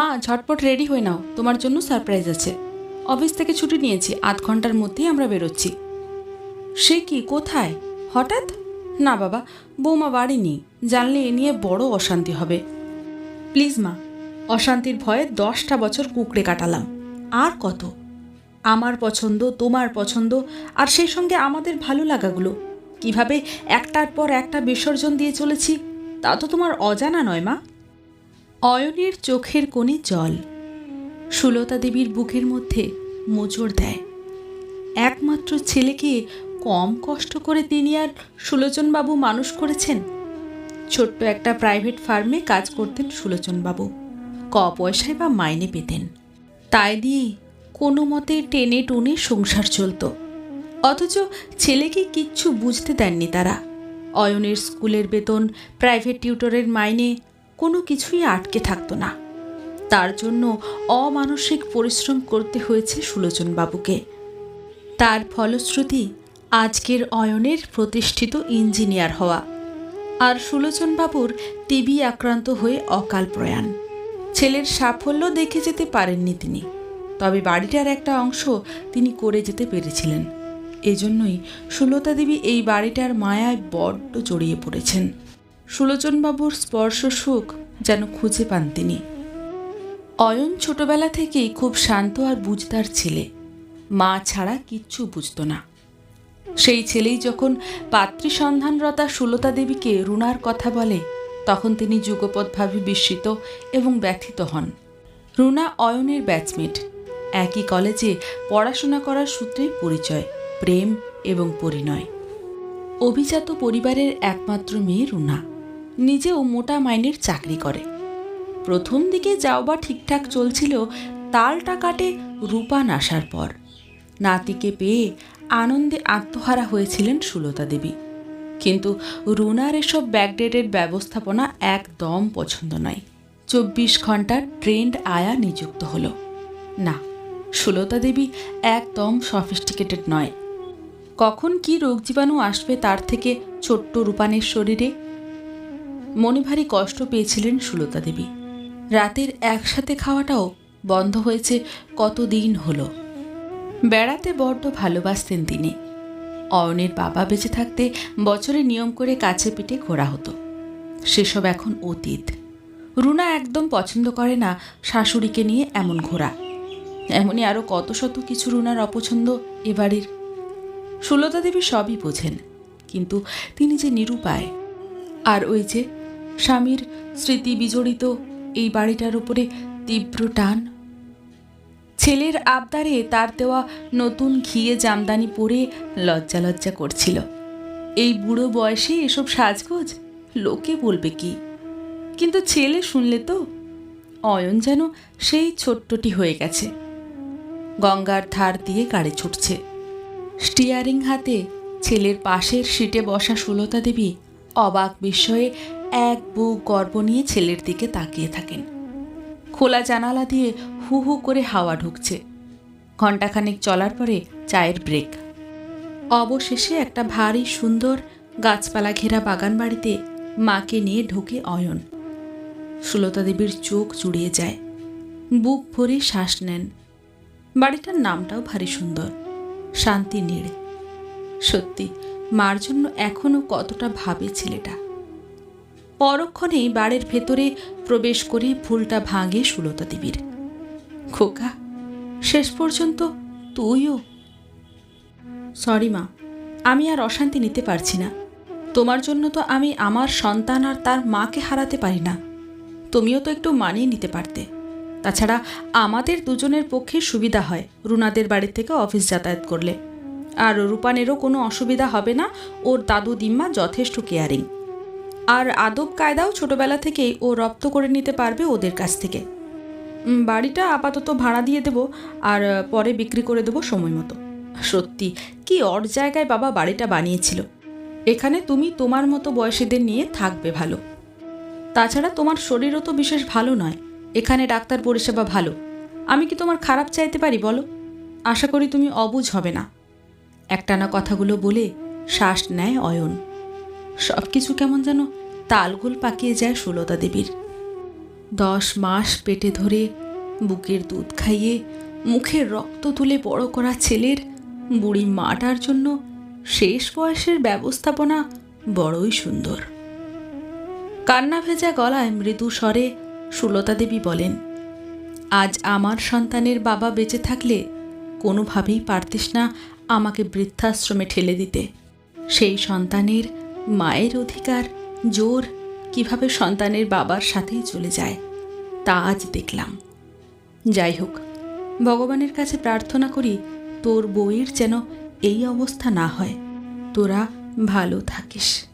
মা, ঝটপট রেডি হয়ে নাও। তোমার জন্য সারপ্রাইজ আছে। অফিস থেকে ছুটি নিয়েছি, আধ ঘণ্টার মধ্যেই আমরা বেরোচ্ছি। সে কি, কোথায়? হঠাৎ? না বাবা, বৌমা বাড়ি নেই। জানলে এ নিয়ে বড় অশান্তি হবে। প্লিজ মা, অশান্তির ভয়ে দশটা বছর কুকড়ে কাটালাম। আর কত? আমার পছন্দ, তোমার পছন্দ, আর সেই সঙ্গে আমাদের ভালো লাগাগুলো। কীভাবে একটার পর একটা বিসর্জন দিয়ে চলেছি, তা তো তোমার অজানা নয় মা। অয়নের চোখের কোণে জল। সুলতা দেবীর বুকের মধ্যে মোচড় দেয়। একমাত্র ছেলেকে কম কষ্ট করে তিনি আর সুলোচনবাবু মানুষ করেছেন? ছোট্ট একটা প্রাইভেট ফার্মে কাজ করতেন সুলোচনবাবু। ক পয়সায় বা মাইনে পেতেন। তাই দিয়ে কোনো মতে টেনে টুনে সংসার চলতো। অথচ ছেলেকে কিচ্ছু বুঝতে দেননি তারা। অয়নের স্কুলের বেতন, প্রাইভেট টিউটরের মাইনে কোনো কিছুই আটকে থাকতো না। তার জন্য অমানসিক পরিশ্রম করতে হয়েছে সুলোচনবাবুকে। তার ফলশ্রুতি আজকের অয়নের প্রতিষ্ঠিত ইঞ্জিনিয়ার হওয়া আর সুলোচনবাবুর টিবি আক্রান্ত হয়ে অকাল প্রয়াণ। ছেলের সাফল্য দেখে যেতে পারেননি তিনি, তবে বাড়িটার একটা অংশ তিনি করে যেতে পেরেছিলেন। এজন্যই সুলতা দেবী এই বাড়িটার মায়ায় বড্ড জড়িয়ে পড়েছেন। সুলোচনবাবুর স্পর্শ সুখ যেন খুঁজে পান তিনি। অয়ন ছোটবেলা থেকেই খুব শান্ত আর বুঝদার ছেলে। মা ছাড়া কিচ্ছু বুঝতো না। সেই ছেলেই যখন পাত্রী সন্ধানরতা সুলতা দেবীকে রুনার কথা বলে, তখন তিনি যুগপৎভাবে বিস্মিত এবং ব্যথিত হন। রুনা অয়নের ব্যাচমেট। একই কলেজে পড়াশোনা করার সূত্রেই পরিচয়, প্রেম এবং পরিণয়। অভিজাত পরিবারের একমাত্র মেয়ে রুনা। নিজেও মোটা মাইনের চাকরি করে। প্রথম দিকে যাও বা ঠিকঠাক চলছিল, তালটা কাটে রূপান আসার পর। নাতিকে পেয়ে আনন্দে আত্মহারা হয়েছিলেন সুলতা দেবী। কিন্তু রুনার এসব ব্যাকডেটের ব্যবস্থাপনা একদম পছন্দ নয়। চব্বিশ ঘণ্টার ট্রেন্ড আয়া নিযুক্ত হলো। না, সুলতা দেবী একদম সফিস্টিকেটেড নয়। কখন কি রোগ জীবাণু আসবে তার থেকে ছোট্ট রূপানের শরীরে মনে ভারী কষ্ট পেয়েছিলেন সুলতা দেবী। রাতের একসাথে খাওয়াটাও বন্ধ হয়েছে কতদিন হলো। বেড়াতে বড্ড ভালোবাসতেন তিনি। অয়নের বাবা বেঁচে থাকতে বছরে নিয়ম করে কাছে পিঠে ঘোরা হতো। সেসব এখন অতীত। রুনা একদম পছন্দ করে না শাশুড়িকে নিয়ে এমন ঘোরা। এমনই আরও কত শত কিছু রুনার অপছন্দ এ বাড়ির সুলতা দেবী সবই বোঝেন, কিন্তু তিনি যে নিরুপায়, আর ওই যে স্বামীর স্মৃতি বিজড়িত এই বাড়িটার উপরে তীব্র টান। ছেলের আবদারে তার দেওয়া নতুন ঘিয়ে জামদানি পরে লজ্জা লজ্জা করছিল। এই বুড়ো বয়সে এসব সাজগোজ লোকে বলবে কি? কিন্তু ছেলে শুনলে তো অয়ন যেন সেই ছোট্টটি হয়ে গেছে। গঙ্গার ধার দিয়ে গাড়ি ছুটছে। স্টিয়ারিং হাতে ছেলের পাশের সিটে বসা সুলতা দেবী অবাক বিস্ময়ে এক বুক গর্ব নিয়ে ছেলের দিকে তাকিয়ে থাকেন। খোলা জানালা দিয়ে হু হু করে হাওয়া ঢুকছে। ঘণ্টাখানেক চলার পরে চায়ের ব্রেক অবশেষে একটা ভারী সুন্দর গাছপালা ঘেরা বাগান বাড়িতে মাকে নিয়ে ঢোকে অয়ন। সুলতা দেবীর চোখ জুড়িয়ে যায়। বুক ভরে শ্বাস নেন। বাড়িটার নামটাও ভারী সুন্দর। শান্তি নীড় সত্যি, মার জন্য এখনও কতটা ভাবে ছেলেটা। পরক্ষণেই বাড়ির ভেতরে প্রবেশ করে ফুলটা ভাঙে সুলতা দেবীর। খোকা, শেষ পর্যন্ত তুইও? সরি মা, আমি আর অশান্তি নিতে পারছি না। তোমার জন্য তো আমি আমার সন্তান আর তার মাকে হারাতে পারি না। তুমিও তো একটু মানিয়ে নিতে পারতে। তাছাড়া আমাদের দুজনের পক্ষে সুবিধা হয় রুনাদের বাড়ি থেকে অফিস যাতায়াত করলে। আর রূপানেরও কোনো অসুবিধা হবে না, ওর দাদু দিম্মা যথেষ্ট কেয়ারিং আর আদব কায়দাও ছোটবেলা থেকেই ও রপ্ত করে নিতে পারবে ওদের কাছ থেকে। বাড়িটা আপাতত ভাড়া দিয়ে দেবো আর পরে বিক্রি করে দেবো সময় মতো। সত্যি, কি অর জায়গায় বাবা বাড়িটা বানিয়েছিল। এখানে তুমি তোমার মতো বয়সীদের নিয়ে থাকবে ভালো। তাছাড়া তোমার শরীরও তো বিশেষ ভালো নয়। এখানে ডাক্তার পরিষেবা ভালো। আমি কি তোমার খারাপ চাইতে পারি, বলো? আশা করি তুমি অবুঝ হবে না। একটানা কথাগুলো বলে শ্বাস নেয় অয়ন। সব কিছু কেমন যেন তালগোল পাকিয়ে যায় সুলতা দেবীর। দশ মাস পেটে ধরে বুকের দুধ খাইয়ে মুখের রক্ত তুলে বড় করা ছেলের বুড়ি মাটার জন্য শেষ বয়সের ব্যবস্থাপনা বড়ই সুন্দর। কান্না ভেজা গলায় মৃদু স্বরে সুলতা দেবী বলেন, আজ আমার সন্তানের বাবা বেঁচে থাকলে কোনোভাবেই পারতিস না আমাকে বৃদ্ধাশ্রমে ঠেলে দিতে। সেই সন্তানের মায়ের অধিকার জোর কীভাবে সন্তানের বাবার সাথেই চলে যায়, তা আজ দেখলাম। যাই হোক, ভগবানের কাছে প্রার্থনা করি, তোর বইয়ের যেন এই অবস্থা না হয়। তোরা ভালো থাকিস।